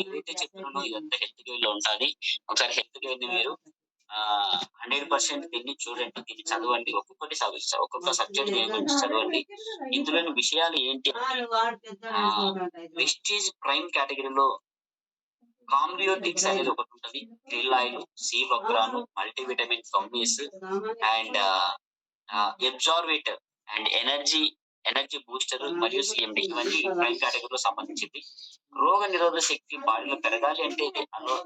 ఏదైతే చెప్తున్నానో ఇదంతా హెల్త్ గేర్లో ఉంటుంది. ఒకసారి హెల్త్ గేర్ని మీరు హండ్రెడ్ పర్సెంట్ దీన్ని చూడండి దీన్ని చదవండి. ఒక్కొక్కటి చదివిస్తారు ఒక్కొక్క సబ్జెక్ట్ గురించి చదవండి. ఇందులోని విషయాలు ఏంటి? వెస్టీజ్ ప్రైమ్ కేటగిరీలో కాంబ్రియోటిక్స్ అనేది ఒకటి ఉంటుంది. క్రిల్ ఆయిల్ సి వక్రాను మల్టీవిటమిన్ కమ్మీస్ అండ్ ఎబ్జార్వేటర్ అండ్ ఎనర్జీ ఎనర్జీ బూస్టర్ మరియు సిఎండి ఇవన్నీ ప్రైమ్ కేటగిరీలో సంబంధించింది. రోగ నిరోధక శక్తి బాడీలో పెరగాలి అంటే అలో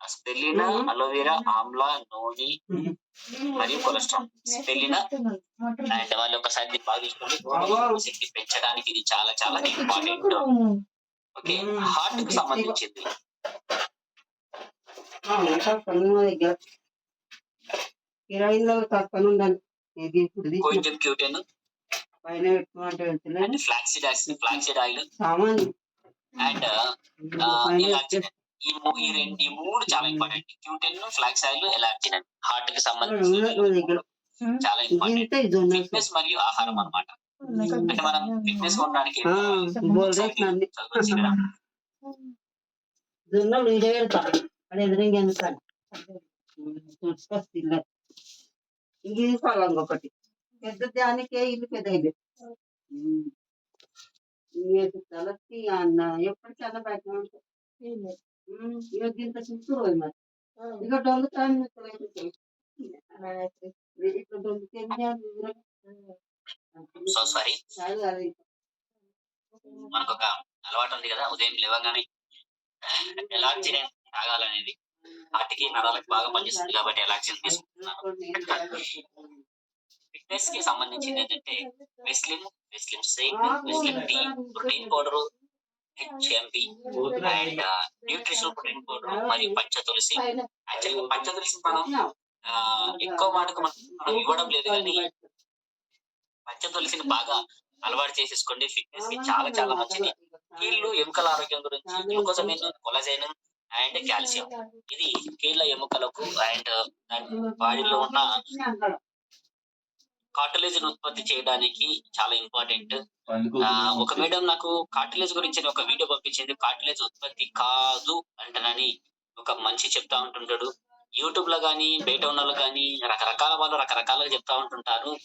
స్పెలినా అలోవెరా ఆమ్లా నూనె మరియు కొలెస్ట్రాల్. స్పెలినా అండ్ వాళ్ళు ఒకసారి దీన్ని బాగా శక్తి పెంచడానికి ఇది చాలా చాలా ఇంపార్టెంట్. ఓకే హార్ట్కి సంబంధించింది. Coenzyme Q ten. పైన అండ్ యాక్సిడ్ ఫ్లాక్సీడ్ ఆయిల్ అండ్ ఈ ఈ రెండు ఈ మూడు చాలా important Q ten flax oil ఎలార్జిన్ హార్ట్కి సంబంధించి దగ్గర. చాలా ఇంపార్టెంట్ ఫిట్నెస్ మరియు ఆహారం అన్నమాట. అంటే మనం ఫిట్నెస్ ఉండడానికి రేసినన్ని. జొన్నలు ఎదురింగి ఇది పెద్ద దానికే ఇల్లు పెద్ద ఇల్లు. తలకి అన్న ఎప్పటికన్నా బయట ఉంటాయి ఇక ఇంత పోయి మరి. ఇక దొంగతే సో సారీ చాలు మనకు ఒక అలవాటు ఉంది కదా ఉదయం లేవగానే ఎలార్జిన్ తాగాలనేది. వాటికి నరాలకు బాగా పనిచేస్తుంది కాబట్టి ఎలాక్సిన్ తీసుకుంటున్నాను. ఫిట్నెస్కి సంబంధించింది ఏంటంటే Veslim Veslim shake Veslim tea protein powder HMP and nutritional protein powder మరియు పంచ తులసి. యాక్చువల్లీ పంచ తులసి మనం ఎక్కువ మాటకు మనం మనం ఇవ్వడం లేదు కానీ పంచ తులసిని బాగా అలవాటు చేసేసుకోండి. ఫిట్నెస్కి చాలా చాలా మంచిది. కీళ్ళు ఎముకల ఆరోగ్యం గురించి గ్లూకోజమిన్ కొలజైన్ అండ్ కాల్షియం. ఇది కీళ్ళ ఎముకలకు అండ్ బాడీలో ఉన్న కార్టిలేజ్ ఉత్పత్తి చేయడానికి చాలా ఇంపార్టెంట్ ఒక మేడం నాకు కార్టిలేజ్ గురించి ఒక వీడియో పంపించింది. కార్టిలేజ్ ఉత్పత్తి కాదు అంటనని ఒక మనిషి చెప్తా ఉంటుంటాడు. యూట్యూబ్లో గానీ బయట ఉన్న వాళ్ళు కానీ రకరకాల వాళ్ళు రకరకాలుగా చెప్తా ఉంటుంటారు.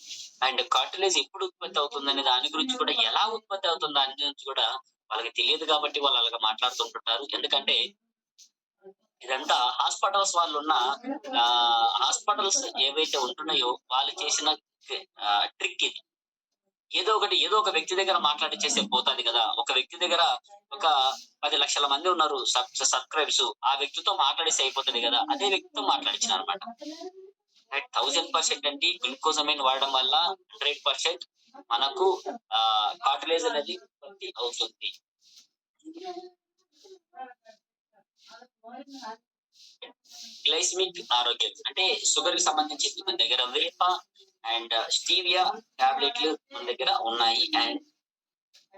అండ్ కార్టిలేజ్ ఎప్పుడు ఉత్పత్తి అవుతుందనే దాని గురించి కూడా ఎలా ఉత్పత్తి అవుతుంది దాని గురించి కూడా వాళ్ళకి తెలియదు కాబట్టి వాళ్ళు అలాగా మాట్లాడుతుంటుంటారు ఎందుకంటే ఇదంతా హాస్పిటల్స్ వాళ్ళు ఉన్న ఆ హాస్పిటల్స్ ఏవైతే ఉంటున్నాయో వాళ్ళు చేసిన ట్రిక్ ఇది. ఏదో ఒకటి ఏదో ఒక వ్యక్తి దగ్గర మాట్లాడి చేసే పోతుంది కదా. ఒక వ్యక్తి దగ్గర ఒక పది లక్షల మంది ఉన్నారు సబ్స్క్రైబ్స్ ఆ వ్యక్తితో మాట్లాడేసి అయిపోతుంది కదా. అదే వ్యక్తితో మాట్లాడించిన అనమాట థౌజండ్ పర్సెంట్ అంటే గ్లూకోజమైన్ వాడడం వల్ల హండ్రెడ్ పర్సెంట్ మనకు ఆ అనేది ఉత్పత్తి అవుతుంది. గ్లైసిమిక్ ఆరోగ్యం. అంటే షుగర్కి సంబంధించింది మన దగ్గర వేప అండ్ స్టీవియా టాబ్లెట్లు మన దగ్గర ఉన్నాయి. అండ్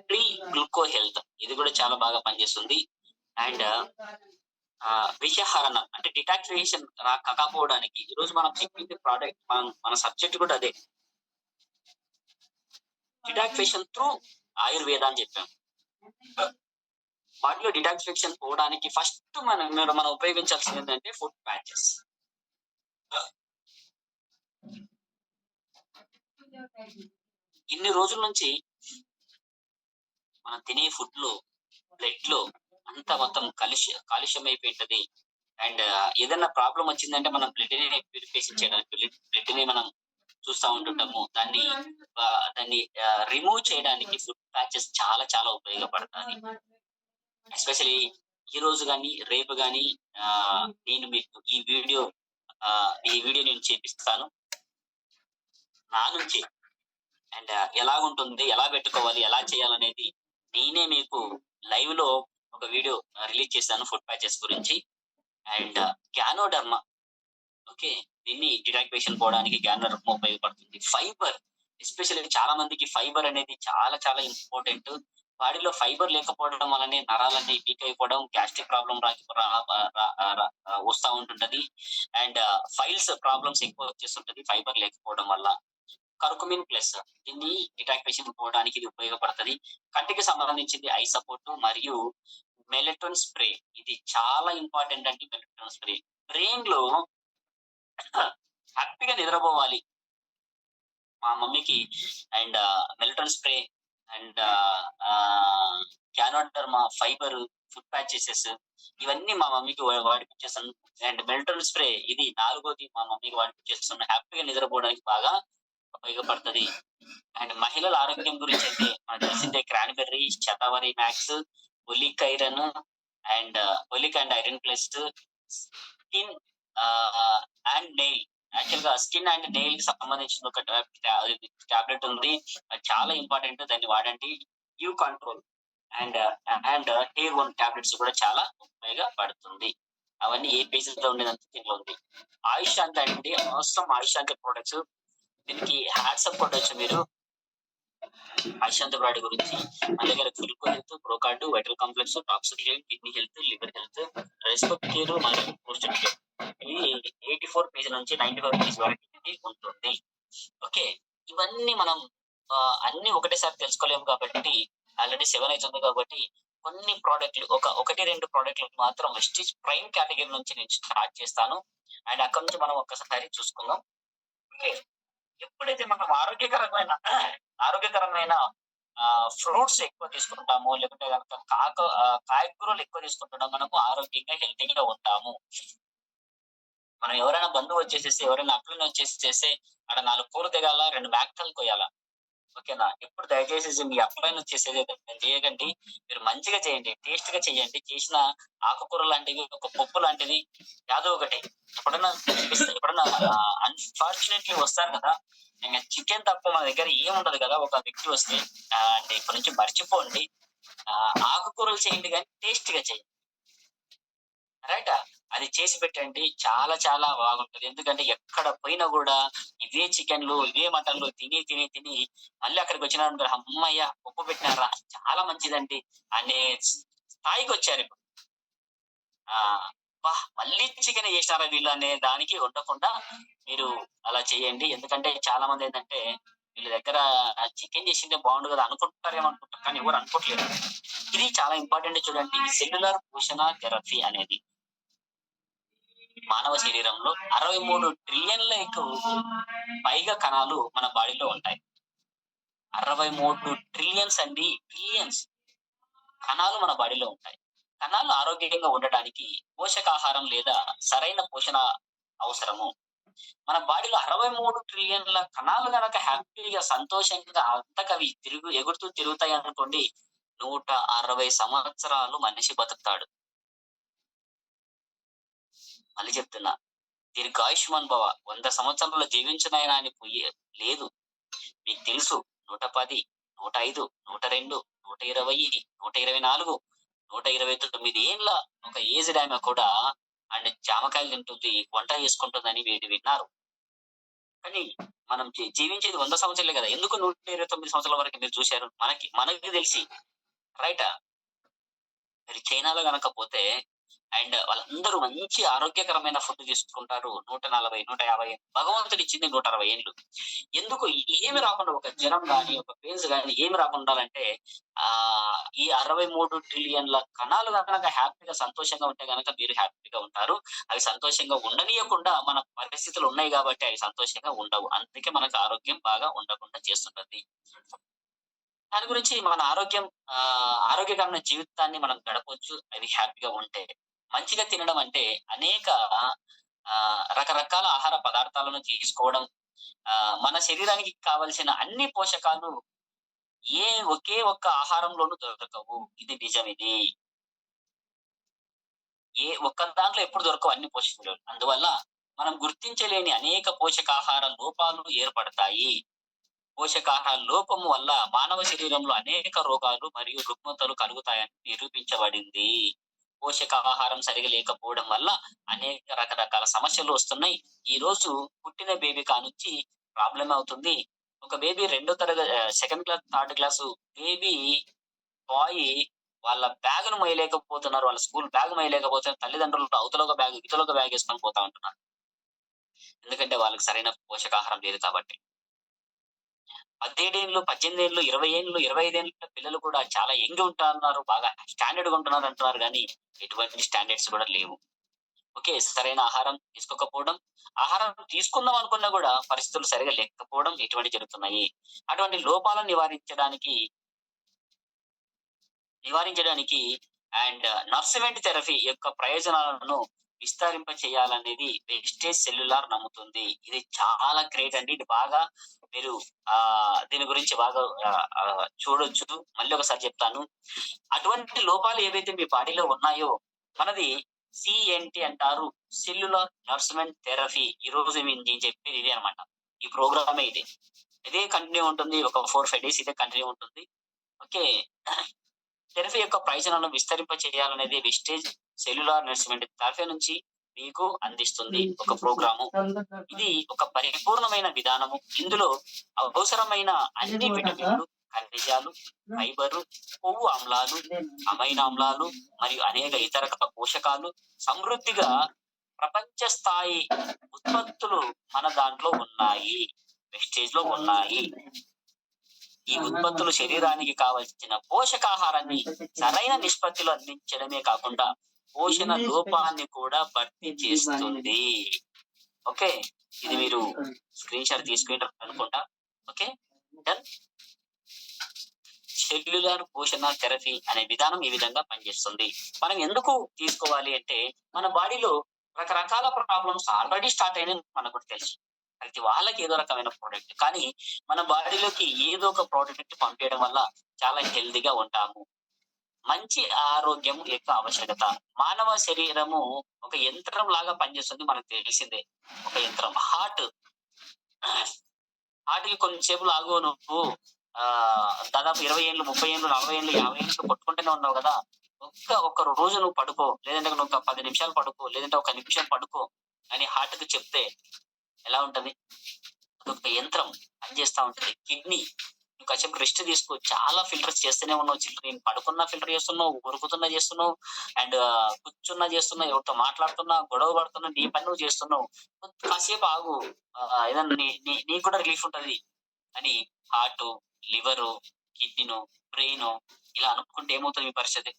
ప్రీ గ్లూకో హెల్త్ ఇది కూడా చాలా బాగా పనిచేస్తుంది. అండ్ విషహరణం అంటే డిటాక్సిఫికేషన్ కాకపోవడానికి ఈ రోజు మనం చెప్పింది ప్రోడక్ట్ మనం మన సబ్జెక్ట్ కూడా అదే. డిటాక్సిఫికేషన్ త్రూ ఆయుర్వేద అని చెప్పాం. వాటిలో డిటాక్సిఫికేషన్ పోవడానికి ఫస్ట్ మనం మనం ఉపయోగించాల్సింది ఏంటంటే ఫుడ్ ప్యాచెస్ ఇన్ని రోజుల నుంచి మనం తినే ఫుడ్లో బ్లడ్లో అంతా మొత్తం కాలుష్య కాలుష్యం అయిపోయింటది అండ్ uh, ఏదైనా ప్రాబ్లం వచ్చిందంటే మనం బ్లడ్ని ప్యూరిఫికేషన్ చేయడానికి బ్లడ్ని మనం చూస్తూ ఉంటుంటాము. దాన్ని uh, దాన్ని uh, రిమూవ్ చేయడానికి ఫుడ్ ప్యాచెస్ చాలా చాలా ఉపయోగపడతాయి ఎస్పెషలీ ఈ రోజు కానీ రేపు కానీ నేను మీకు ఈ వీడియో ఈ వీడియో నేను చేపిస్తాను. నా నుంచి. అండ్ ఎలా ఉంటుంది ఎలా పెట్టుకోవాలి ఎలా చేయాలనేది నేనే మీకు లైవ్లో ఒక వీడియో రిలీజ్ చేశాను ఫుడ్ ప్యాచెస్ గురించి. అండ్ గ్యానోడర్మ ఓకే దీన్ని డిటాక్వేషన్ పోవడానికి గ్యానోడర్మ ఉపయోగపడుతుంది. ఫైబర్ ఎస్పెషల్లీ చాలా మందికి ఫైబర్ అనేది చాలా చాలా ఇంపార్టెంట్. బాడీలో ఫైబర్ లేకపోవడం వల్లనే నరాలన్నీ వీక్ అయిపోవడం గ్యాస్ట్రిక్ ప్రాబ్లం వస్తూ ఉంటుంటది. అండ్ ఫైల్స్ ప్రాబ్లమ్స్ ఎక్కువ వచ్చేస్తుంటది ఫైబర్ లేకపోవడం వల్ల. కర్కుమిన్ ప్లస్ దీన్ని ఇటాక్యుయేషన్ పోవడానికి ఇది ఉపయోగపడుతుంది. కంటికి సంబంధించింది ఐ సపోర్ట్ మరియు మెలటోన్ స్ప్రే. ఇది చాలా ఇంపార్టెంట్ అండి మెలటోన్ స్ప్రే. బ్రెయిన్లో హ్యాపీగా నిద్రపోవాలి మా మమ్మీకి. And మెలటోన్ spray and ganoderma fibre food ప్యాచెసెస్ ఇవన్నీ మా మమ్మీకి వాడిపించేస్తాను అండ్ మెల్టోన్ స్ప్రే ఇది నాలుగోది మా మమ్మీకి వాడిపించేస్తాను హ్యాపీగా నిద్రపోవడానికి బాగా ఉపయోగపడుతుంది. అండ్ మహిళల ఆరోగ్యం గురించి అయితే మనకు తెలిసిందే క్రాన్బెర్రీ శతావరి మ్యాక్స్ ఒలిక్ iron and ఒలిక్ and iron plus skin and nail. యాక్చువల్గా స్కిన్ అండ్ నెయిల్కి సంబంధించిన ఒక టాబ్లెట్ ఉంది. అది చాలా ఇంపార్టెంట్ దాన్ని వాడండి. You control and and hair one tablets కూడా చాలా ఉపయోగపడుతుంది. అవన్నీ ఏ పేజెస్లో ఉండేదంత దీంట్లో ఉంది. ఆయుష్ అంత అండి. అవసరం ఆయుష్ అంత ప్రొడక్ట్స్ దీనికి హ్యాట్సప్ కొట్టవచ్చు మీరు. అశాంత బ్రాడ్ గురించి. మన దగ్గర ఫిల్కో health procard vital complex toxic kidney health liver health respect care మరియు పోస్టల్ కేర్. ఇది ఎయిటీ ఫోర్ పేజ్ నుంచి నైన్టీ ఫైవ్ పేజ్ వరకు ఇది ఉంటుంది. ఓకే. ఇవన్నీ మనం అన్ని ఒకటేసారి తెలుసుకోలేము కాబట్టి ఆల్రెడీ సెవెన్ అవుతుంది కాబట్టి కొన్ని ప్రోడక్ట్లు ఒక ఒకటి రెండు ప్రోడక్ట్లు మాత్రం స్టిచ్ ప్రైమ్ కేటగిరీ నుంచి నేను స్టార్ట్ చేస్తాను. అండ్ అక్కడ నుంచి మనం ఒక్కసారి చూసుకుందాం. ఓకే. ఎప్పుడైతే మనం ఆరోగ్యకరమైన ఆరోగ్యకరమైన ఫ్రూట్స్ ఎక్కువ తీసుకుంటాము. లేకుంటే కనుక కాక కాయగూరలు ఎక్కువ తీసుకుంటున్నాం మనము ఆరోగ్యంగా హెల్తీగా ఉంటాము. మనం ఎవరైనా బంధువు వచ్చేసేసి ఎవరైనా అప్పులను వచ్చేసేసి అక్కడ నాలుగు పూలు దిగాల రెండు మేకలు కొయ్యాలా? ఓకేనా? ఎప్పుడు దయచేసి మీ అప్లైన్ వచ్చేసేది చేయకండి. మీరు మంచిగా చేయండి. టేస్ట్గా చేయండి. చేసిన ఆకుకూర లాంటివి ఒక పప్పు లాంటిది యాదో ఒకటి. ఎప్పుడన్నా ఎప్పుడన్నా అన్ఫార్చునేట్లీ వస్తారు కదా. ఇంకా చికెన్ తప్ప మన దగ్గర ఏముండదు కదా. ఒక వ్యక్తి వస్తే అంటే ఇప్పటి నుంచి మర్చిపోండి. ఆకుకూరలు చేయండి కానీ టేస్ట్గా చేయండి రైట్ అది చేసి పెట్టండి. చాలా చాలా బాగుంటుంది. ఎందుకంటే ఎక్కడ పోయినా కూడా ఇవే చికెన్లు ఇవే మటన్లు తిని తిని తిని మళ్ళీ అక్కడికి వచ్చిన అమ్మయ్య ఉప్పు పెట్టినారా? చాలా మంచిదండి. అనే స్థాయికి వచ్చారు ఇప్పుడు. ఆ బా మళ్ళీ చికెన్ చేసినారా వీళ్ళు అనే దానికి ఉండకుండా మీరు అలా చేయండి. ఎందుకంటే చాలా మంది ఏంటంటే వీళ్ళ దగ్గర చికెన్ చేసింటే బాగుండు కదా అనుకుంటారేమో అనుకుంటారు కానీ ఎవరు అనుకోవట్లేదు ఇది చాలా ఇంపార్టెంట్ చూడండి. సెల్యులర్ పోషణ థెరపీ అనేది మానవ శరీరంలో అరవై మూడు ట్రిలియన్లకు పైగా కణాలు మన బాడీలో ఉంటాయి. అరవై మూడు ట్రిలియన్స్ అండి ట్రిలియన్స్ కణాలు మన బాడీలో ఉంటాయి. కణాలు ఆరోగ్యంగా ఉండటానికి పోషకాహారం లేదా సరైన పోషణ అవసరము. మన బాడీలో అరవై మూడు ట్రిలియన్ల కణాలు గనక హ్యాపీగా సంతోషంగా అంతకవి తిరుగు ఎగురుతూ తిరుగుతాయి అనుకోండి నూట అరవై సంవత్సరాలు మనిషి బతుకుతాడు. మళ్ళీ చెప్తున్నా దీర్ఘాయుష్మాన్ భవ వంద సంవత్సరాలు జీవించినైనా అని పోయే లేదు. మీకు తెలుసు నూట పది నూట ఐదు నూట రెండు నూట ఇరవై నూట ఇరవై నాలుగు నూట ఇరవై తొమ్మిది ఏళ్ళ ఒక ఏజ్డ్ ఆమె కూడా అండ్ జామకాయలు తింటుంది వంట చేసుకుంటుందని వీటి విన్నారు. కానీ మనం జీవించేది వంద సంవత్సరాలే కదా. ఎందుకు నూట ఇరవై తొమ్మిది సంవత్సరాల వరకు మీరు చూశారు? మనకి మనకి తెలిసి. రైటా? మీరు చైనాలో గనక పోతే అండ్ వాళ్ళందరూ మంచి ఆరోగ్యకరమైన ఫుడ్ తీసుకుంటారు. నూట నలభై నూట యాభై భగవంతుడు ఇచ్చింది నూట అరవై ఏళ్ళు. ఎందుకు? ఏమి రాకుండా ఒక జ్వరం కానీ ఒక పేజ్ కానీ ఏమి రాకుండా అంటే ఆ ఈ అరవై మూడు ట్రిలియన్ల కణాలు కనుక హ్యాపీగా సంతోషంగా ఉంటే గనక మీరు హ్యాపీగా ఉంటారు. అవి సంతోషంగా ఉండనీయకుండా మన పరిస్థితులు ఉన్నాయి కాబట్టి అవి సంతోషంగా ఉండవు. అందుకే మనకు ఆరోగ్యం బాగా ఉండకుండా చేస్తుంటది. దాని గురించి మన ఆరోగ్యం ఆ ఆరోగ్యకరమైన జీవితాన్ని మనం గడపవచ్చు. అవి హ్యాపీగా ఉంటే. మంచిగా తినడం అంటే అనేక ఆ రకరకాల ఆహార పదార్థాలను తీసుకోవడం మన శరీరానికి కావలసిన అన్ని పోషకాలు ఏ ఒకే ఒక్క ఆహారంలోనూ దొరకవు. ఇది నిజం ఇది ఏ ఒక్క దాంట్లో ఎప్పుడు దొరకవు అన్ని పోషకాలు. అందువల్ల మనం గుర్తించలేని అనేక పోషకాహార లోపాలు ఏర్పడతాయి. పోషకాహార లోపము వల్ల మానవ శరీరంలో అనేక రోగాలు మరియు రుగ్మతలు కలుగుతాయని నిరూపించబడింది. పోషకాహారం సరిగా లేకపోవడం వల్ల అనేక రకరకాల సమస్యలు వస్తున్నాయి. ఈ రోజు పుట్టిన బేబీ కానుంచి ప్రాబ్లం అవుతుంది. ఒక బేబీ రెండో తరగతి second class third class baby boy వాళ్ళ బ్యాగ్ను మొయ్యలేకపోతున్నారు వాళ్ళ స్కూల్ బ్యాగ్ మయలేకపోతున్నారు. తల్లిదండ్రులు అవతల ఒక బ్యాగ్ ఇతల ఒక బ్యాగ్ వేసుకొని పోతా ఉంటున్నారు. ఎందుకంటే వాళ్ళకి సరైన పోషకాహారం లేదు కాబట్టి. పదిహేడేళ్ళు పద్దెనిమిది ఏళ్ళు ఇరవై ఏళ్ళు ఇరవై ఐదేళ్ళ పిల్లలు కూడా చాలా యంగ్ ఉంటున్నారు బాగా స్టాండర్డ్గా ఉంటున్నారు అంటున్నారు కానీ ఎటువంటి స్టాండర్డ్స్ కూడా లేవు. ఓకే సరైన ఆహారం తీసుకోకపోవడం ఆహారం తీసుకుందాం అనుకున్నా కూడా పరిస్థితులు సరిగా లేకపోవడం ఇటువంటి జరుగుతున్నాయి. అటువంటి లోపాలను నివారించడానికి నివారించడానికి అండ్ నర్సిమెంట్ థెరపీ యొక్క ప్రయోజనాలను విస్తరింప చేయాలనేది వెస్టేజ్ సెల్యులార్ నమ్ముతుంది. ఇది చాలా గ్రేట్ అండి. ఇది బాగా మీరు ఆ దీని గురించి బాగా చూడొచ్చు. మళ్ళీ ఒకసారి చెప్తాను. అటువంటి లోపాలు ఏవైతే మీ బాడీలో ఉన్నాయో మనది సిఎన్టి అంటారు. సెల్యులార్ నర్స్మెంట్ థెరపీ ఈ రోజు మేము నేను చెప్పేది ఇదే అనమాట ఈ ప్రోగ్రామే ఇదే. ఇదే కంటిన్యూ ఉంటుంది. ఒక ఫోర్ ఫైవ్ డేస్ ఇదే కంటిన్యూ ఉంటుంది. ఓకే. థెరపీ యొక్క ప్రయోజనాలను విస్తరింప చేయాలనేది విస్టేజ్ సెల్యులార్ నర్సిమెంట్ థెరపీ నుంచి మీకు అందిస్తుంది ఒక ప్రోగ్రాము. ఇది ఒక పరిపూర్ణమైన విధానము. ఇందులో అవసరమైన అన్ని విటమిన్లు ఖనిజాలు ఫైబర్ కొవ్వు ఆమ్లాలు అమైన ఆమ్లాలు మరియు అనేక ఇతర పోషకాలు సమృద్ధిగా ప్రపంచ స్థాయి ఉత్పత్తులు మన దాంట్లో ఉన్నాయి. వెస్టేజ్లో ఉన్నాయి. ఈ ఉత్పత్తులు శరీరానికి కావలసిన పోషకాహారాన్ని సరైన నిష్పత్తిలో అందించడమే కాకుండా పోషణ లోపాన్ని కూడా భర్తీ చేస్తుంది. ఓకే? ఇది మీరు స్క్రీన్ షాట్ తీసుకుంటారు అనుకుంటా. ఓకే? డన్ సెల్యులర్ పోషణ థెరపీ అనే విధానం ఈ విధంగా పనిచేస్తుంది. మనం ఎందుకు తీసుకోవాలి అంటే మన బాడీలో రకరకాల ప్రాబ్లమ్స్ ఆల్రెడీ స్టార్ట్ అయినాయి మనకు తెలుసు. ప్రతి వాళ్ళకి ఏదో రకమైన ప్రోడక్ట్ కానీ మన బాడీలోకి ఏదో ఒక ప్రోడక్ట్ పంపించడం వల్ల చాలా హెల్దీగా ఉంటాము. మంచి ఆరోగ్యం యొక్క ఆవశ్యకత. మానవ శరీరము ఒక యంత్రం లాగా పనిచేస్తుంది మనకు తెలిసిందే. ఒక యంత్రం. హార్ట్ హార్ట్కి కొంచెంసేపు లాగు నువ్వు ఆ దాదాపు ఇరవై ఏళ్ళు ముప్పై ఏళ్ళు నలభై ఏళ్ళు యాభై ఏళ్ళు కొట్టుకుంటూనే ఉన్నావు కదా. ఒక్క ఒక్క రోజు నువ్వు పడుకో. లేదంటే నువ్వు ఒక పది నిమిషాలు పడుకో. లేదంటే ఒక నిమిషం పడుకో అని హార్ట్కి చెప్తే ఎలా ఉంటది? అదొక యంత్రం పనిచేస్తూ ఉంటది. కిడ్నీ నువ్వు కాసేపు రెస్ట్ తీసుకో. చాలా ఫిల్టర్స్ చేస్తూనే ఉన్నావు చిల్డ్రన్ నేను పడుకున్నా ఫిల్టర్ చేస్తున్నావు ఉరుకుతున్నా చేస్తున్నావు అండ్ కూర్చున్నా చేస్తున్నావు ఎవరితో మాట్లాడుతున్నా గొడవ పడుతున్నా నీ పని నువ్వు చేస్తున్నావు. కాసేపు ఆగు. ఏదన్నా నీ నీ- నీకు కూడా రిలీఫ్ ఉంటది. అని హార్ట్ లివరు కిడ్నీను బ్రెయిన్ ఇలా అనుకుంటే ఏమవుతుంది మీ పరిస్థితి?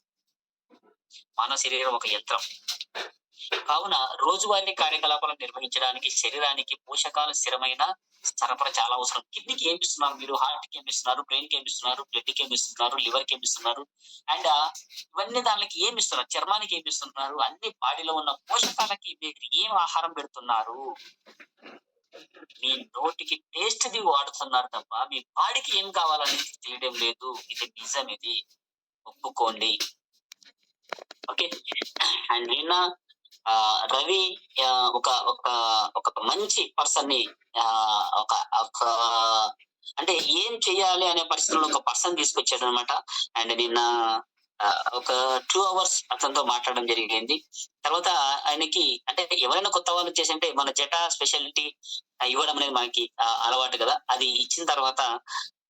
మానవ శరీరం ఒక యంత్రం. కావున రోజువారీ కార్యకలాపాలను నిర్వహించడానికి శరీరానికి పోషకాలు స్థిరమైన సరఫరా చాలా అవసరం. కిడ్నీకి ఏం ఇస్తున్నారు మీరు? హార్ట్కి ఏం ఇస్తున్నారు? బ్రెయిన్కి ఏం ఇస్తున్నారు? బ్లడ్కి ఏం ఇస్తున్నారు? లివర్కి ఏం ఇస్తున్నారు? అండ్ ఇవన్నీ దానికి ఏమి ఇస్తున్నారు? చర్మానికి ఏమి ఇస్తున్నారు? అన్ని బాడీలో ఉన్న పోషకాలకి మీరు ఏం ఆహారం పెడుతున్నారు? మీ నోటికి టేస్ట్ ది వాడుతున్నారు తప్ప మీ బాడీకి ఏం కావాలనేది తెలియడం లేదు. ఇది నిజం ఇది. ఒప్పుకోండి. ఓకే. అండ్ నిన్న ఆ, రవి ఒక ఒక ఒక మంచి పర్సన్ని ఆ, ఒక ఒక అంటే ఏం చేయాలి అనే పరిస్థితుల్లో ఒక పర్సన్ తీసుకొచ్చాడు అనమాట అండ్ నిన్న ఆ, ఒక టూ అవర్స్ అతనితో మాట్లాడడం జరిగింది. తర్వాత ఆయనకి అంటే ఎవరైనా కొత్త వాళ్ళు చేసంటే అంటే మన జటా స్పెషాలిటీ ఇవ్వడం అనేది మనకి అలవాటు కదా. అది ఇచ్చిన తర్వాత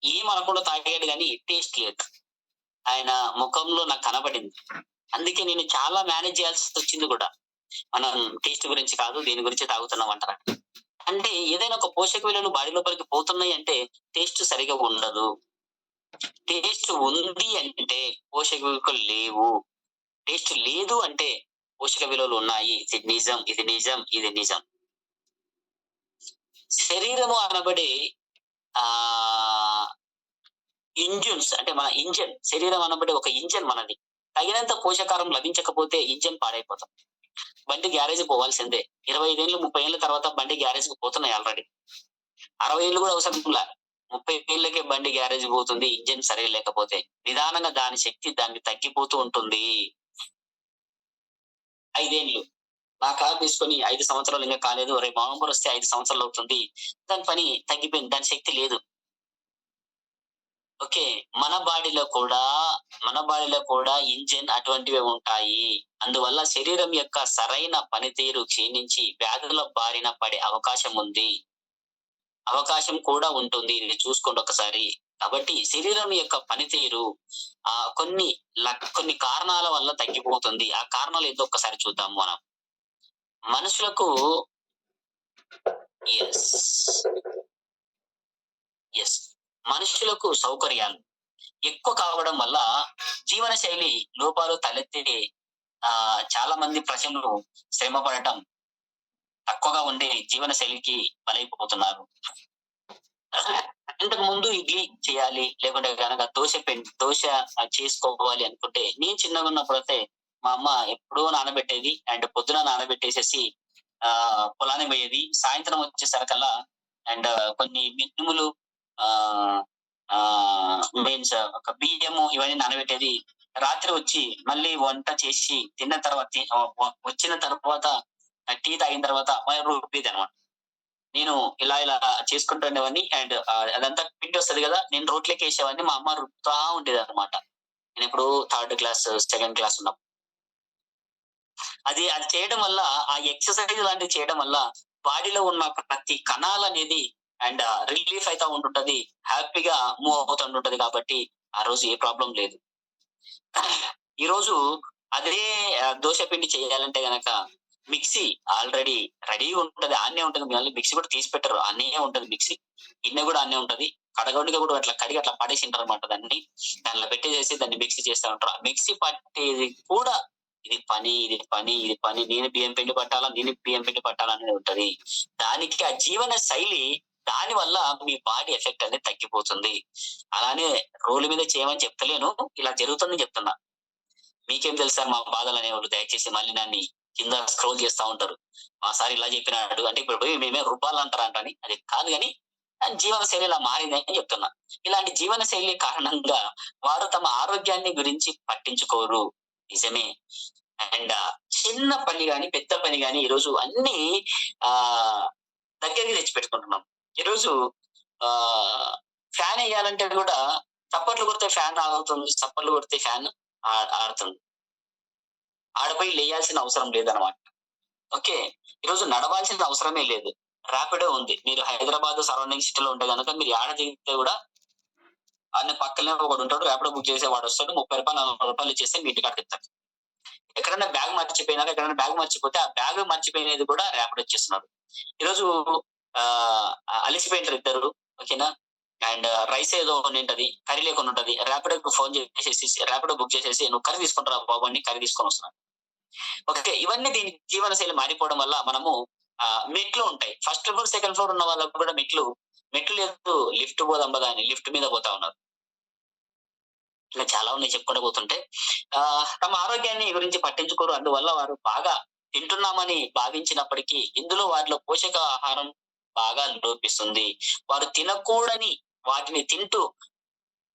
ఏం అనకుండా తాగాడు కానీ టేస్ట్ లేదు. ఆయన ముఖంలో నాకు కనబడింది. అందుకే నేను చాలా మేనేజ్ చేయాల్సి వచ్చింది కూడా. మనం టేస్ట్ గురించి కాదు దీని గురించి తాగుతున్నాం అంటారా అంటే ఏదైనా ఒక పోషక విలువలు బాడీ లోపలికి పోతున్నాయి అంటే టేస్ట్ సరిగా ఉండదు. టేస్ట్ ఉంది అంటే పోషక విలువలు లేవు. టేస్ట్ లేదు అంటే పోషక విలువలు ఉన్నాయి. ఇది నిజం ఇది నిజం ఇది నిజం. శరీరము అనబడే ఆ ఇంజిన్స్ అంటే మన ఇంజన్ శరీరం అనబడే ఒక ఇంజన్ మనది. తగినంత పోషకారం లభించకపోతే ఇంజన్ పాడైపోతాం. బండి గ్యారేజ్ పోవాల్సిందే. ఇరవై ఐదేళ్ళు ముప్పై ఏళ్ళ తర్వాత బండి గ్యారేజ్కి పోతున్నాయి ఆల్రెడీ అరవై ఏళ్ళు కూడా అవసరం కూడా ముప్పై ఏళ్ళకే బండి గ్యారేజ్ పోతుంది ఇంజన్ సరిగా లేకపోతే. నిదానంగా దాని శక్తి దాన్ని తగ్గిపోతూ ఉంటుంది. ఐదేళ్ళు. నా కారు తీసుకొని ఐదు సంవత్సరాలు ఇంకా కాలేదు. రేపు నవంబర్ వస్తే ఐదు సంవత్సరాలు అవుతుంది. దాని పని తగ్గిపోయింది. దాని శక్తి లేదు. ఓకే మన బాడీలో కూడా మన బాడీలో కూడా ఇంజిన్ అటువంటివి ఉంటాయి. అందువల్ల శరీరం యొక్క సరైన పనితీరు క్షీణించి వ్యాధుల బారిన పడే అవకాశం ఉంది. అవకాశం కూడా ఉంటుంది. ఇది చూసుకోండి ఒకసారి. కాబట్టి శరీరం యొక్క పనితీరు ఆ కొన్ని లక్- కొన్ని కారణాల వల్ల తగ్గిపోతుంది. ఆ కారణాలు ఏదో ఒక్కసారి చూద్దాం మనం. మనుషులకు ఎస్ ఎస్ మనుషులకు సౌకర్యాలు ఎక్కువ కావడం వల్ల జీవన శైలి లోపాలు తలెత్తి ఆ చాలా మంది ప్రజలు శ్రమ పడటం తక్కువగా ఉండే జీవన శైలికి బలైపోతున్నారు. ఇంతకు ముందు ఇడ్లీ చేయాలి లేకుంటే కనుక దోశ దోశ చేసుకోవాలి అనుకుంటే నేను చిన్నగా ఉన్నప్పుడు అయితే మా అమ్మ ఎప్పుడో నానబెట్టేది అండ్ పొద్దున నానబెట్టేసేసి ఆ పొలానికి పోయేది. సాయంత్రం వచ్చేసరికల్లా అండ్ కొన్ని మినుములు మీన్స్ ఒక బియ్యము ఇవన్నీ నానబెట్టేది. రాత్రి వచ్చి మళ్ళీ వంట చేసి తిన్న తర్వాత వచ్చిన తర్వాత టీ తాగిన తర్వాత రుబ్బేది అనమాట నేను ఇలా ఇలా చేసుకుంటుండేవాడిని అండ్ అదంతా పిండి వస్తుంది కదా నేను రోట్లోకి వేసేవాడిని. మా అమ్మ రుబ్బుతా ఉండేది అనమాట నేను ఇప్పుడు థర్డ్ క్లాస్ సెకండ్ క్లాస్ ఉన్నప్పుడు. అది అది చేయడం వల్ల ఆ ఎక్సర్సైజ్ లాంటివి చేయడం వల్ల బాడీలో ఉన్న ప్రతి కణాలు అనేది అండ్ రిలీఫ్ అయితే ఉంటుంటది. హ్యాపీగా మూవ్ అవుతుంటుంటది కాబట్టి ఆ రోజు ఏ ప్రాబ్లం లేదు. ఈ రోజు అదే దోశ పిండి చేయాలంటే గనక మిక్సీ ఆల్రెడీ రెడీ ఉంటది ఆన్నే ఉంటుంది. మిమ్మల్ని మిక్సీ కూడా తీసి పెట్టరు అనే ఉంటది మిక్సీ. గిన్నె కూడా అన్నే ఉంటది. కడగొండిగా కూడా అట్లా కడిగి అట్లా పడేసి ఉంటారు అనమాట దాన్ని. దానిలో పెట్టేసేసి దాన్ని మిక్సీ చేస్తా ఉంటారు. ఆ మిక్సీ పట్టేది కూడా ఇది పని ఇది పని ఇది పని. నేను బియ్యం పిండి పట్టాలా నేను బియ్యం పిండి పట్టాలని ఉంటది. దానికి ఆ జీవన శైలి దాని వల్ల మీ బాడీ ఎఫెక్ట్ అనేది తగ్గిపోతుంది. అలానే రోడ్ల మీద చేయమని చెప్తలేను ఇలా జరుగుతుందని చెప్తున్నా. మీకేం తెలుసా మా బాధలు అనేవాళ్ళు? దయచేసి మళ్ళీ నన్ను కింద స్క్రోల్ చేస్తా ఉంటారు. మా సార్ ఇలా చెప్పినాడు అంటే ఇప్పుడు పోయి మేమే రూపాయలు అంటారా అది కాదు కానీ జీవన శైలి ఇలా మారింది అని చెప్తున్నా. ఇలాంటి జీవన శైలి కారణంగా వారు తమ ఆరోగ్యాన్ని గురించి పట్టించుకోరు. నిజమే. అండ్ చిన్న పని కానీ పెద్ద పని కానీ ఈరోజు అన్ని ఆ దగ్గరికి తెచ్చి పెట్టుకుంటున్నాం ఈరోజు ఆ ఫ్యాన్ వేయాలంటే కూడా చప్పట్లు కొడితే ఫ్యాన్ ఆగుతుంది చప్పట్లు కొడితే ఫ్యాన్ ఆడుతుంది. ఆడపోయి లేయాల్సిన అవసరం లేదనమాట ఓకే ఈరోజు నడవాల్సిన అవసరమే లేదు. ర్యాపిడో ఉంది. మీరు హైదరాబాద్ సరౌండింగ్ సిటీలో ఉంటే కనుక మీరు ఆడ దిగితే కూడా ఆయన పక్కనే ఒకడు ఉంటాడు ర్యాపిడో బుక్ చేసే వాడు వస్తాడు ముప్పై రూపాయలు నలభై రూపాయలు చేస్తే మీ ఇంటికి అడుగుతాడు ఎక్కడైనా బ్యాగ్ మర్చిపోయినారు? ఎక్కడైనా బ్యాగ్ మర్చిపోతే ఆ బ్యాగ్ మర్చిపోయినది కూడా ర్యాపిడ్ వచ్చేస్తున్నారు ఈరోజు అలిసిపోయింటారు ఇద్దరు ఓకేనా? అండ్ రైస్ ఏదో ఉంటది కర్రీ లేకుండా ఉంటది ర్యాపిడో ఫోన్ చేసేసి ర్యాపిడో బుక్ చేసేసి నువ్వు కర్రీ తీసుకుంటారా బాబు అని కర్రీ తీసుకొని వస్తున్నాను ఓకే ఇవన్నీ దీని జీవన శైలి మారిపోవడం వల్ల మనము మెట్లు ఉంటాయి. ఫస్ట్ ఫ్లోర్ సెకండ్ ఫ్లోర్ ఉన్న వాళ్ళకు కూడా మెట్లు మెట్లు లేదు లిఫ్ట్ పోదాం కదా అని లిఫ్ట్ మీద పోతా ఉన్నారు. ఇలా చాలా ఉన్నాయి చెప్పుకుంటూ పోతుంటే. ఆ తమ ఆరోగ్యాన్ని గురించి పట్టించుకోరు. అందువల్ల వారు బాగా తింటున్నామని భావించినప్పటికీ ఇందులో వారిలో పోషక ఆహారం బాగా లోపిస్తుంది. వారు తినకూడని వాటిని తింటూ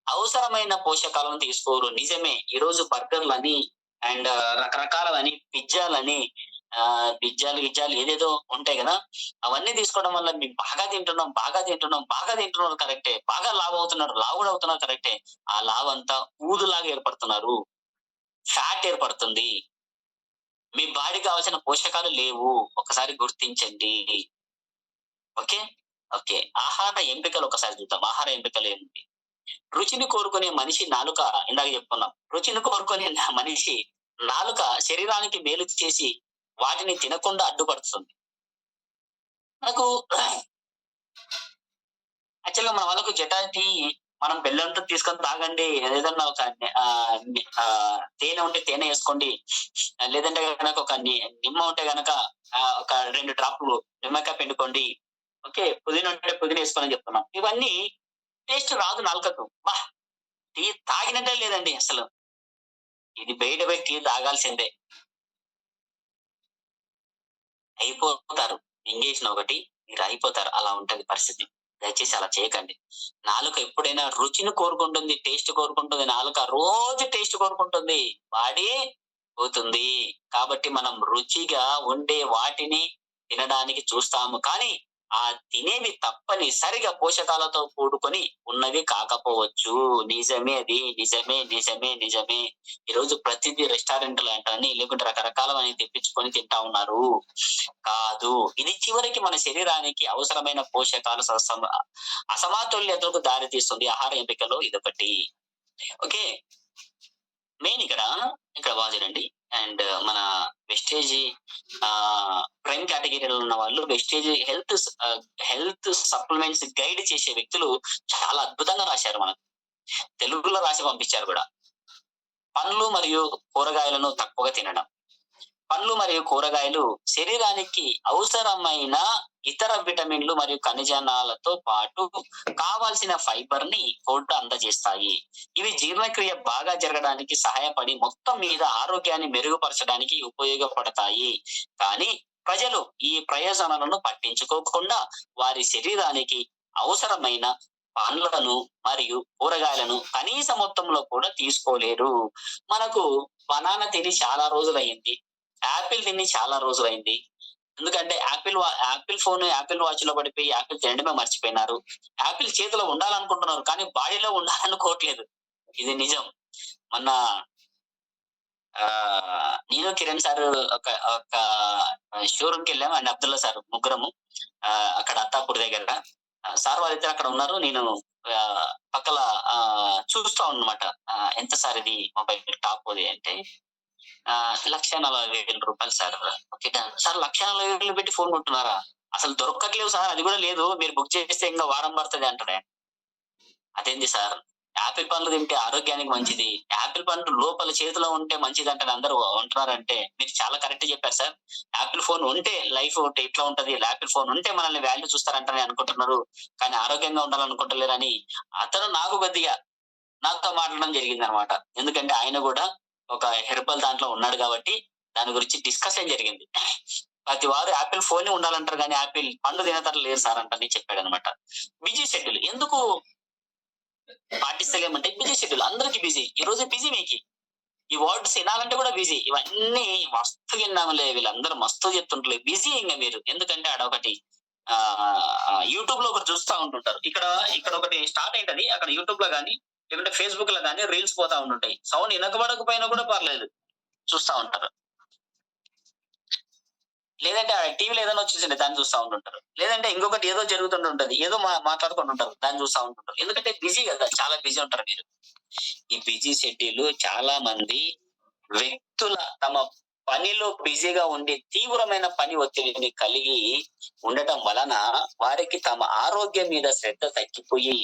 అవసరమైన పోషకాలను తీసుకోరు. నిజమే. ఈ రోజు బర్గర్లని అండ్ రకరకాలని పిజ్జాలని ఆ పిజ్జాలు గిజ్జాలు ఏదేదో ఉంటాయి కదా. అవన్నీ తీసుకోవడం వల్ల మేము బాగా తింటున్నాం బాగా తింటున్నాం బాగా తింటున్నారు కరెక్టే. బాగా లావ్ అవుతున్నారు లావు కూడా అవుతున్నారు కరెక్టే. ఆ లావ్ అంతా ఊదులాగా ఏర్పడుతున్నారు. ఫ్యాట్ ఏర్పడుతుంది. మీ బాడీకి కావాల్సిన పోషకాలు లేవు. ఒకసారి గుర్తించండి. ఓకే? ఓకే. ఆహార ఎంపికలు ఒకసారి చూద్దాం. ఆహార ఎంపికలు ఏంటి రుచిని కోరుకునే మనిషి నాలుక ఇందాక చెప్పుకున్నాం. రుచిని కోరుకునే మనిషి నాలుక శరీరానికి మేలు చేసి వాటిని తినకుండా అడ్డుపడుతుంది. మనకు యాక్చువల్గా మన వాళ్ళకు జటాటి మనం బెల్లంతో తీసుకొని తాగండి ఏదన్నా ఒక తేనె ఉంటే తేనె వేసుకోండి లేదంటే కనుక ఒక నిమ్మ ఉంటే గనక ఒక రెండు డ్రాప్లు నిమ్మకాయ పిండుకోండి ఓకే పుదీనా ఉంటే పుదీనా వేసుకోవాలని చెప్తున్నాం. ఇవన్నీ టేస్ట్ రాదు నాలుకకు. బా టీ తాగినట్టే లేదండి అసలు. ఇది బయట పోయి టీ తాగాల్సిందే. అయిపోతారు. ఎంగేసిన ఒకటి మీరు అయిపోతారు. అలా ఉంటుంది పరిస్థితి. దయచేసి అలా చేయకండి. నాలుక ఎప్పుడైనా రుచిని కోరుకుంటుంది టేస్ట్ కోరుకుంటుంది నాలుక రోజు టేస్ట్ కోరుకుంటుంది. వాడి పోతుంది. కాబట్టి మనం రుచిగా ఉండే వాటిని తినడానికి చూస్తాము. కానీ ఆ తినేవి తప్పనిసరిగా పోషకాలతో కూడుకొని ఉన్నవి కాకపోవచ్చు. నిజమే అది నిజమే నిజమే నిజమే. ఈ రోజు ప్రతిదీ రెస్టారెంట్లు అంటారని లేకుంటే రకరకాలవని తెప్పించుకొని తింటా ఉన్నారు. కాదు. ఇది చివరికి మన శరీరానికి అవసరమైన పోషకాలు సమ- అసమతుల్యతకు దారి తీస్తుంది ఆహార ఎంపికలో ఇదొకటి. ఓకే? మెయిన్ ఇక్కడ ఇక్కడ బాగా చూడండి అండ్ మన వెస్టేజ్ ఆ కేటగిరీలో ఉన్న వాళ్ళు wastage health health supplements guide చేసే వ్యక్తులు చాలా అద్భుతంగా రాశారు మనకు. తెలుగులో రాసి పంపించారు కూడా. పండ్లు మరియు కూరగాయలను తక్కువగా తినడం. పండ్లు మరియు కూరగాయలు శరీరానికి అవసరమైన ఇతర విటమిన్లు మరియు ఖనిజనాలతో పాటు కావాల్సిన ఫైబర్ని కూడా అందజేస్తాయి. ఇవి జీర్ణక్రియ బాగా జరగడానికి సహాయపడి మొత్తం మీద ఆరోగ్యాన్ని మెరుగుపరచడానికి ఉపయోగపడతాయి. కానీ ప్రజలు ఈ ప్రయోజనాలను పట్టించుకోకుండా వారి శరీరానికి అవసరమైన పండ్లను మరియు కూరగాయలను కనీస మొత్తంలో కూడా తీసుకోలేరు. మనకు బనానా తిని చాలా రోజులైంది. యాపిల్ తిని చాలా రోజులైంది. ఎందుకంటే యాపిల్ యాపిల్ ఫోన్ యాపిల్ వాచ్లో పడిపోయి యాపిల్ తినడమే మర్చిపోయినారు. యాపిల్ చేతిలో ఉండాలనుకుంటున్నారు కానీ బాడీలో ఉండాలనుకోవట్లేదు. ఇది నిజం. మొన్న ఆ నేను కిరణ్ సార్ ఒక ఒక షోరూమ్కి వెళ్ళాము. అండ్ అబ్దుల్లా సార్ ముగ్గురము ఆ, అక్కడ అత్తాపూర్ దగ్గర. సార్ వాళ్ళిద్దరు అక్కడ ఉన్నారు. నేను పక్కల ఆ, చూస్తా ఉన్నమాట ఎంత సార్ ఇది మొబైల్ టాప్ అది అంటే. లక్ష నలభై వేల రూపాయలు సార్? ఓకే సార్ లక్ష నలభై వేలు పెట్టి ఫోన్ కొంటున్నారా? అసలు దొరకట్లేవు సార్ అది కూడా లేదు. మీరు బుక్ చేస్తే ఇంకా వారం పడుతుంది అంటాడే అదేంటి సార్? యాపిల్ పండ్లు తింటే ఆరోగ్యానికి మంచిది. యాపిల్ పండ్లు లోపల చేతిలో ఉంటే మంచిది అంటే అందరూ. ఉంటున్నారంటే మీరు చాలా కరెక్ట్ చెప్పారు సార్. యాపిల్ ఫోన్ ఉంటే లైఫ్ ఇట్లా ఉంటది. యాపిల్ ఫోన్ ఉంటే మనల్ని వాల్యూ చూస్తారంటనే అనుకుంటున్నారు. కానీ ఆరోగ్యంగా ఉండాలనుకుంటలేరని అతను నాకు కొద్దిగా నాతో మాట్లాడడం జరిగింది అనమాట ఎందుకంటే ఆయన కూడా ఒక హెర్బల్ దాంట్లో ఉన్నాడు కాబట్టి దాని గురించి డిస్కషన్ జరిగింది. ప్రతి వారు యాపిల్ ఫోన్ ఉండాలంటారు కానీ యాపిల్ పండు తినతారు లేరు సార్ అంటని చెప్పాడు అనమాట బిజీ షెడ్యూల్. ఎందుకు పాటిస్తలేమంటే బిజీ షెడ్యూల్. అందరికి బిజీ. ఈ రోజు బిజీ మీకు. ఈ వర్డ్స్ వినాలంటే కూడా బిజీ. ఇవన్నీ మస్తు విన్నాములే వీళ్ళందరూ. మస్తు చెప్తుంటారు. బిజీ ఇంకా మీరు. ఎందుకంటే ఆడ ఒకటి ఆ యూట్యూబ్లో ఒకటి చూస్తా ఉంటుంటారు. ఇక్కడ ఇక్కడ ఒకటి స్టార్ట్ అయింటది అక్కడ యూట్యూబ్లో కానీ లేకుంటే ఫేస్బుక్లో కానీ రీల్స్ పోతా ఉంటుంటాయి సౌండ్ వినకబడకపోయినా కూడా పర్లేదు. చూస్తా ఉంటారు. లేదంటే టీవీలో ఏదైనా వచ్చేసింది దాన్ని చూస్తా ఉంటుంటారు లేదంటే ఇంకొకటి ఏదో జరుగుతుంటుంటది ఏదో మాట్లాడుకుంటూ ఉంటారు దాన్ని చూస్తా ఉంటుంటారు ఎందుకంటే బిజీ కదా చాలా బిజీ ఉంటారు మీరు. ఈ బిజీ షెడ్యూల్ చాలా మంది వ్యక్తుల తమ పనిలో బిజీగా ఉండి తీవ్రమైన పని ఒత్తిడిని కలిగి ఉండటం వలన వారికి తమ ఆరోగ్యం మీద శ్రద్ధ తగ్గిపోయి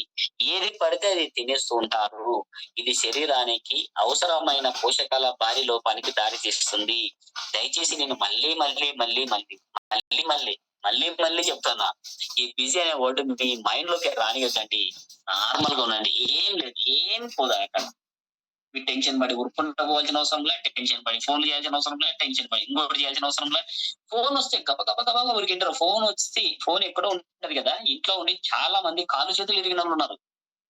ఏది పడితే అది తినేస్తూ ఉంటారు. ఇది శరీరానికి అవసరమైన పోషకాల భారీ లోపానికి దారి తీస్తుంది. దయచేసి నేను మళ్ళీ మళ్ళీ మళ్ళీ మళ్ళీ మళ్ళీ మళ్ళీ మళ్ళీ మళ్ళీ చెప్తున్నా. ఈ బిజీ అనే వర్డ్ మీ మైండ్లోకి రానియకండి నార్మల్గా ఉండండి. ఏం లేదు ఏం పోదా అక్కడ మీ టెన్షన్ పడి ఉరుకుంటూ పోవాల్సిన అవసరం లే టెన్షన్ పడి ఫోన్ చేయాల్సిన అవసరం లే టెన్షన్ పడి ఇంకోటి చేయాల్సిన అవసరం లే. ఫోన్ వస్తే గబ గబ గబగా ఉరికింటారు. ఫోన్ వచ్చి ఫోన్ ఎక్కడో ఉంటది కదా. ఇంట్లో ఉండి చాలా మంది కాలు చేతులు ఇరిగిన వాళ్ళు ఉన్నారు.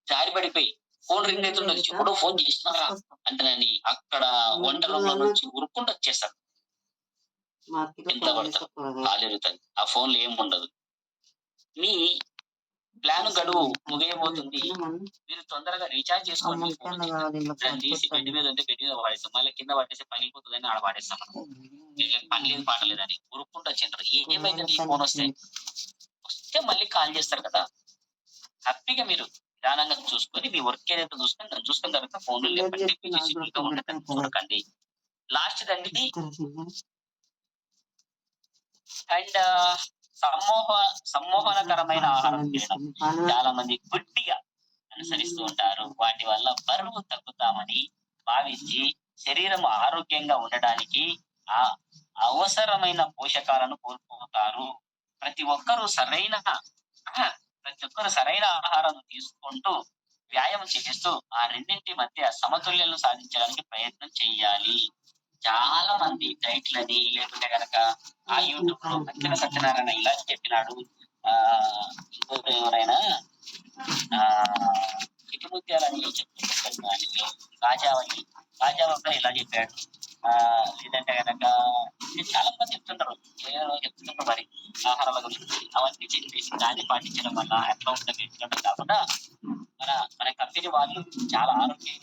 జారి పడిపోయి ఫోన్ రింగ్ అవుతుండదు ఎప్పుడో ఫోన్ చేసినారా? అంటేనని అక్కడ వంట రూమ్లో నుంచి ఉరుక్కుంటూ వచ్చేస్తారు. ఎంత పడతారు? కాలు ఆ ఫోన్లో ఏం ఉండదు. మీ ప్లాన్ గడువు ముగియబోతుంది. మీరు తొందరగా రీఛార్జ్ చేసుకోండి. దాన్ని తీసి బెడ్ మీద ఉంటే బెడ్ మీద పడేస్తాం. మళ్ళీ కింద పట్టేసి పగిలిపోతుందని ఆడ పాడేస్తాం పని లేదు పాట లేదని ఉరుక్కుంటూ వచ్చింటారు ఏమైందండి ఈ ఫోన్ వస్తే? వస్తే మళ్ళీ కాల్ చేస్తారు కదా. హ్యాపీగా మీరు నిదానంగా చూసుకొని మీ వర్క్ ఏదైతే చూసుకొని దాన్ని చూసుకున్న తర్వాత ఫోన్ చూడకండి. లాస్ట్ దండిది. అండ్ సమ్మోహ సమ్మోహనకరమైన ఆహారం తినడం. చాలా మంది గుడ్డిగా అనుసరిస్తూ ఉంటారు. వాటి వల్ల బరువు తగ్గుతామని భావించి శరీరం ఆరోగ్యంగా ఉండడానికి ఆ అవసరమైన పోషకాలను కోల్పోతారు. ప్రతి ఒక్కరూ సరైన ప్రతి ఒక్కరు సరైన ఆహారం తీసుకుంటూ వ్యాయామం చేస్తూ ఆ రెండింటి మధ్య సమతుల్యాలను సాధించడానికి ప్రయత్నం చేయాలి. చాలా మంది డైట్లని లేకుంటే గనక ఆ యూట్యూబ్లో మధ్యన సత్యనారాయణ ఇలా చెప్పినాడు. ఆ ఇంకొక ఎవరైనా? ఆ చిటిముత్యాలని చెప్తుంటారు. రాజావళి. రాజావళి ఇలా చెప్పాడు. ఆ లేదంటే గనక చాలా మంది చెప్తుంటారు. ఏదో చెప్తుంటారు మరి? ఆహారాల గురించి అవన్నీ చెప్పేసి దాన్ని పాటించడం వల్ల ఎట్లా ఉంటుంది? ఎట్లా ఉంటుంది కాకుండా మన మన కంపెనీ వాళ్ళు చాలా ఆరోగ్యం